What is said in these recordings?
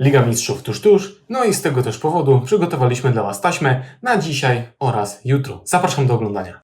Liga Mistrzów tuż tuż, no i z tego też powodu przygotowaliśmy dla Was taśmę na dzisiaj oraz jutro. Zapraszam do oglądania.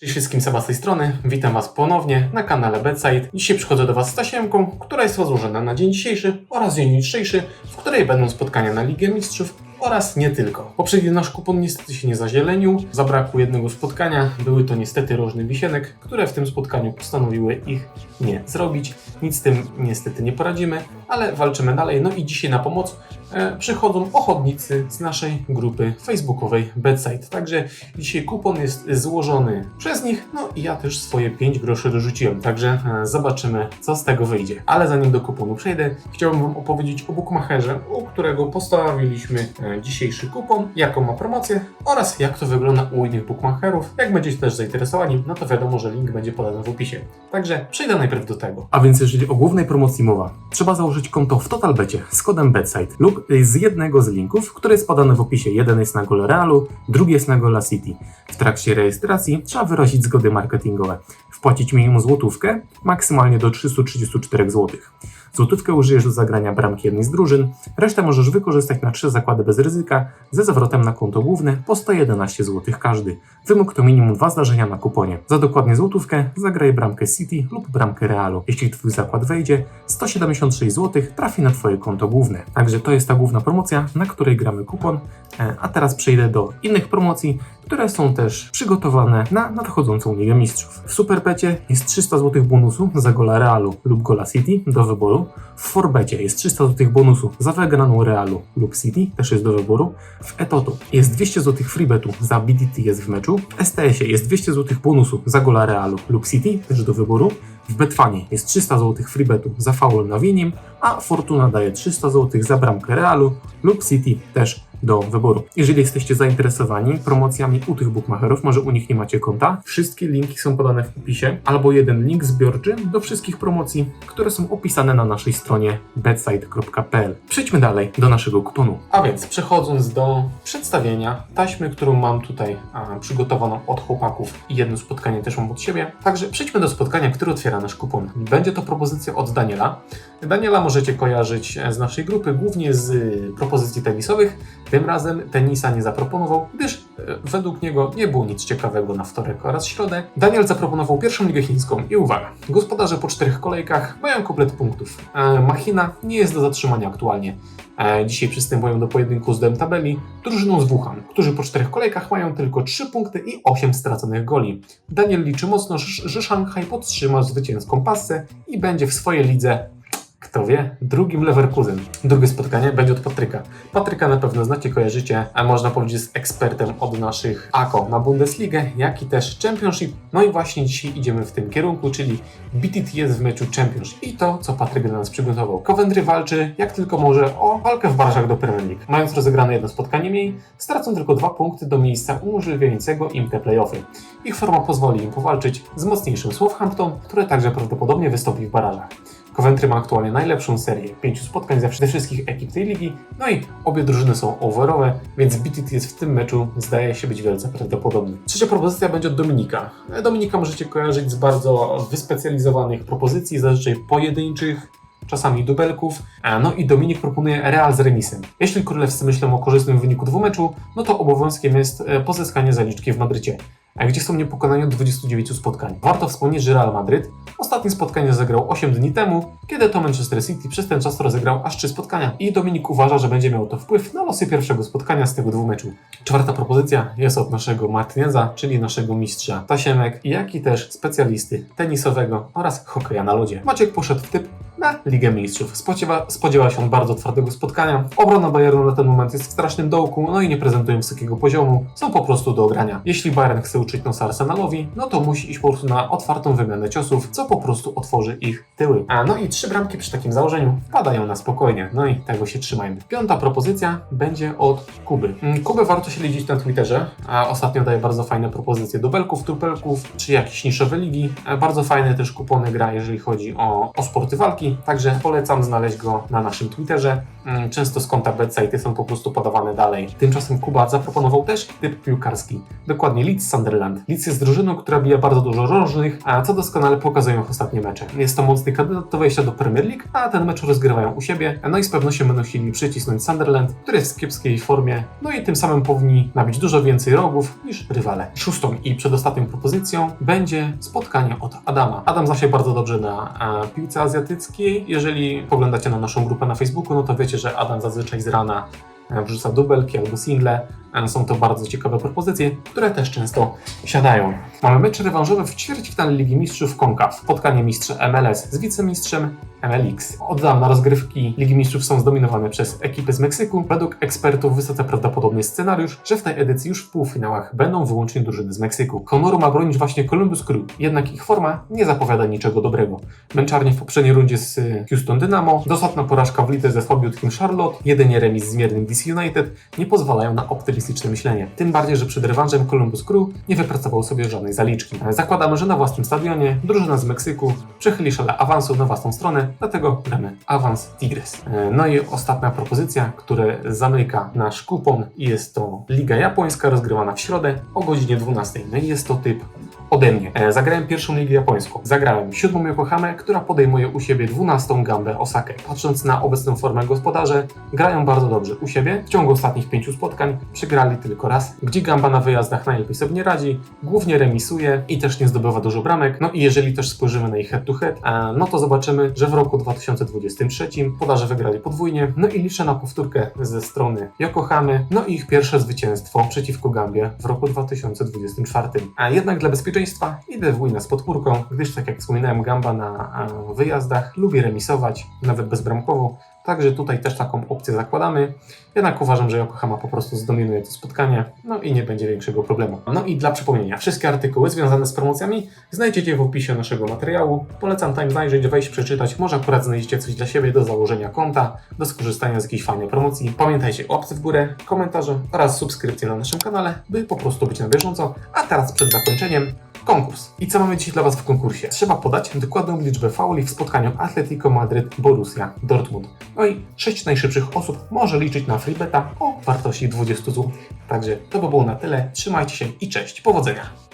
Cześć wszystkim, Seba z tej strony. Witam Was ponownie na kanale Bedside. Dzisiaj przychodzę do Was z tasiemką, która jest rozłożona na dzień dzisiejszy oraz dzień jutrzejszy, w której będą spotkania na Ligę Mistrzów oraz nie tylko. Poprzedni nasz kupon niestety się nie zazielenił, zabrakło jednego spotkania. Były to niestety rożny wisienek, które w tym spotkaniu postanowiły ich nie zrobić. Nic z tym niestety nie poradzimy, ale walczymy dalej. No i dzisiaj na pomoc przychodzą ochotnicy z naszej grupy facebookowej Bedside. Także dzisiaj kupon jest złożony przez nich, no i ja też swoje 5 groszy dorzuciłem, także e, zobaczymy, co z tego wyjdzie. Ale zanim do kuponu przejdę, chciałbym Wam opowiedzieć o bookmacherze, u którego postawiliśmy e, dzisiejszy kupon, jaką ma promocję oraz jak to wygląda u innych bookmacherów. Jak będziecie też zainteresowani, no to wiadomo, że link będzie podany w opisie. Także przejdę najpierw do tego. A więc jeżeli o głównej promocji mowa, trzeba założyć konto w Totalbecie z kodem BetSide lub z jednego z linków, który jest podany w opisie. Jeden jest na Gol Realu, drugi jest na Gola City. W trakcie rejestracji trzeba wyrazić zgody marketingowe, wpłacić minimum złotówkę, maksymalnie do 334 zł. Złotówkę użyjesz do zagrania bramki jednej z drużyn, resztę możesz wykorzystać na trzy zakłady bez ryzyka ze zwrotem na konto główne po 111 zł każdy. Wymóg to minimum dwa zdarzenia na kuponie. Za dokładnie złotówkę zagraj bramkę City lub bramkę Realu. Jeśli Twój zakład wejdzie, 176 zł trafi na Twoje konto główne. Także to jest ta główna promocja, na której gramy kupon. E, A teraz przejdę do innych promocji, które są też przygotowane na nadchodzącą Ligę Mistrzów. W Superbecie jest 300 zł bonusu za gola Realu lub gola City do wyboru. W Forbecie jest 300 zł bonusu za wygraną Realu lub City, też jest do wyboru. W Etoto jest 200 zł freebetu za BDT jest w meczu. W STS-ie jest 200 zł bonusu za gola Realu lub City, też do wyboru. W Betfanie jest 300 zł freebetu za faul na winim, a Fortuna daje 300 zł za bramkę Realu lub City też do wyboru. Jeżeli jesteście zainteresowani promocjami u tych bookmacherów, może u nich nie macie konta, wszystkie linki są podane w opisie, albo jeden link zbiorczy do wszystkich promocji, które są opisane na naszej stronie bedside.pl. Przejdźmy dalej do naszego kuponu. A więc przechodząc do przedstawienia taśmy, którą mam tutaj a, przygotowaną od chłopaków i jedno spotkanie też mam od siebie. Także przejdźmy do spotkania, które otwiera nasz kupon. Będzie to propozycja od Daniela. Daniela możecie kojarzyć e, z naszej grupy, głównie z y, propozycji tenisowych. Tym razem tenisa nie zaproponował, gdyż e, według niego nie było nic ciekawego na wtorek oraz środę. Daniel zaproponował pierwszą ligę chińską i uwaga, gospodarze po czterech kolejkach mają komplet punktów. E, Machina nie jest do zatrzymania aktualnie. E, Dzisiaj przystępują do pojedynku z dem tabeli drużyną z Wuhan, którzy po czterech kolejkach mają tylko 3 punkty i 8 straconych goli. Daniel liczy mocno, że Szanghaj podtrzyma zwycięską pasę i będzie w swojej lidze kto wie, drugim Leverkusen. Drugie spotkanie będzie od Patryka. Patryka na pewno znacie, kojarzycie, a można powiedzieć jest ekspertem od naszych AKO na Bundesligę, jak i też Championship. No i właśnie dzisiaj idziemy w tym kierunku, czyli BTTS w meczu Championship. I to, co Patryk dla nas przygotował. Coventry walczy jak tylko może o walkę w barażach do Premier League. Mając rozegrane jedno spotkanie mniej, stracą tylko dwa punkty do miejsca umożliwiającego im te playoffy. Ich forma pozwoli im powalczyć z mocniejszym Southampton, które także prawdopodobnie wystąpi w barażach. Coventry ma aktualnie najlepszą serię pięciu spotkań ze wszystkich ekip tej ligi, no i obie drużyny są overowe, więc BTT jest w tym meczu zdaje się być wielce prawdopodobny. Trzecia propozycja będzie od Dominika. Dominika możecie kojarzyć z bardzo wyspecjalizowanych propozycji, zazwyczaj pojedynczych, czasami dubelków. A, No i Dominik proponuje Real z remisem. Jeśli królewscy myślą o korzystnym wyniku dwumeczu, no to obowiązkiem jest e, pozyskanie zaliczki w Madrycie, a gdzie są niepokonani od 29 spotkań. Warto wspomnieć, że Real Madryt ostatnie spotkanie zagrał 8 dni temu, kiedy to Manchester City przez ten czas rozegrał aż 3 spotkania. I Dominik uważa, że będzie miał to wpływ na losy pierwszego spotkania z tego dwumeczu. Czwarta propozycja jest od naszego Martineza, czyli naszego mistrza tasiemek, jak i też specjalisty tenisowego oraz hokeja na lodzie. Maciek poszedł w typ na Ligę Mistrzów. Spodziewa, spodziewa się bardzo twardego spotkania. Obrona Bayernu na ten moment jest w strasznym dołku, no i nie prezentują wysokiego poziomu, są po prostu do ogrania. Jeśli Bayern chce uczyć nosa Arsenalowi, no to musi iść po prostu na otwartą wymianę ciosów, co po prostu otworzy ich tyły. A no i trzy bramki przy takim założeniu padają na spokojnie, no i tego się trzymajmy. Piąta propozycja będzie od Kuby. Mm, Kubę warto śledzić na Twitterze, a ostatnio daje bardzo fajne propozycje dubelków, trupelków, czy jakieś niszowe ligi. Bardzo fajne też kupony gra, jeżeli chodzi o, o sporty walki. Także polecam znaleźć go na naszym Twitterze. Mm, Często z konta Bedside są po prostu podawane dalej. Tymczasem Kuba zaproponował też typ piłkarski, dokładnie Leeds Sunderland. Leeds jest drużyną, która bije bardzo dużo różnych, a co doskonale pokazują ostatnie mecze. Jest to mocny kandydat do wejścia do Premier League, a ten mecz rozgrywają u siebie, no i z pewnością będą chcieli przycisnąć Sunderland, który jest w kiepskiej formie, no i tym samym powinni nabić dużo więcej rogów niż rywale. Szóstą i przedostatnią propozycją będzie spotkanie od Adama. Adam zna się bardzo dobrze na piłce azjatyckiej. Jeżeli poglądacie na naszą grupę na Facebooku, no to wiecie, że Adam zazwyczaj z rana e, wrzuca dubelki albo single. Są to bardzo ciekawe propozycje, które też często siadają. Mamy mecz rewanżowy w ćwierćfinale Ligi Mistrzów CONCACAF. Spotkanie mistrza MLS z wicemistrzem MLX. Od dawna rozgrywki Ligi Mistrzów są zdominowane przez ekipy z Meksyku. Według ekspertów wysoce prawdopodobny scenariusz, że w tej edycji już w półfinałach będą wyłącznie drużyny z Meksyku. Honoru ma bronić właśnie Columbus Crew, jednak ich forma nie zapowiada niczego dobrego. Męczarnie w poprzedniej rundzie z y, Houston Dynamo, dosadna porażka w lidze ze słabiutkim Charlotte, jedynie remis z miernym DC United nie pozwalają na optymistyczne myślenie. Tym bardziej, że przed rewanżem Columbus Crew nie wypracował sobie żadnej zaliczki. Zakładamy, że na własnym stadionie drużyna z Meksyku przechyli szale awansu na własną stronę, dlatego gramy awans Tigres. E, No i ostatnia propozycja, która zamyka nasz kupon jest to Liga Japońska rozgrywana w środę o godzinie 12. No i jest to typ ode mnie. E, Zagrałem pierwszą ligę japońską. Zagrałem siódmą Yokohamę, która podejmuje u siebie 12 Gambę Osakę. Patrząc na obecną formę gospodarze, grają bardzo dobrze u siebie. W ciągu ostatnich pięciu spotkań przegrali tylko raz, gdzie Gamba na wyjazdach najlepiej sobie nie radzi, głównie remisuje i też nie zdobywa dużo bramek. No i jeżeli też spojrzymy na ich head to head, e, no to zobaczymy, że w roku 2023 podarze wygrali podwójnie. No i liczę na powtórkę ze strony Yokohamy. No i ich pierwsze zwycięstwo przeciwko Gambie w roku 2024. A jednak dla bezpieczeństwa idę w wina z podpórką, gdyż tak jak wspominałem, Gamba na e, wyjazdach lubi remisować, nawet bezbramkowo. Także tutaj też taką opcję zakładamy. Jednak uważam, że Yokohama po prostu zdominuje to spotkanie, no i nie będzie większego problemu. No i dla przypomnienia, wszystkie artykuły związane z promocjami znajdziecie w opisie naszego materiału. Polecam tam zajrzeć, wejść, przeczytać. Może akurat znajdziecie coś dla siebie do założenia konta, do skorzystania z jakiejś fajnej promocji. Pamiętajcie o łapce w górę, komentarze oraz subskrypcji na naszym kanale, by po prostu być na bieżąco. A teraz przed zakończeniem Konkurs. I co mamy dzisiaj dla Was w konkursie? Trzeba podać dokładną liczbę fauli w spotkaniu Atletico Madryt Borussia Dortmund. No i 6 najszybszych osób może liczyć na freebeta o wartości 20 zł. Także to by było na tyle. Trzymajcie się i cześć. Powodzenia!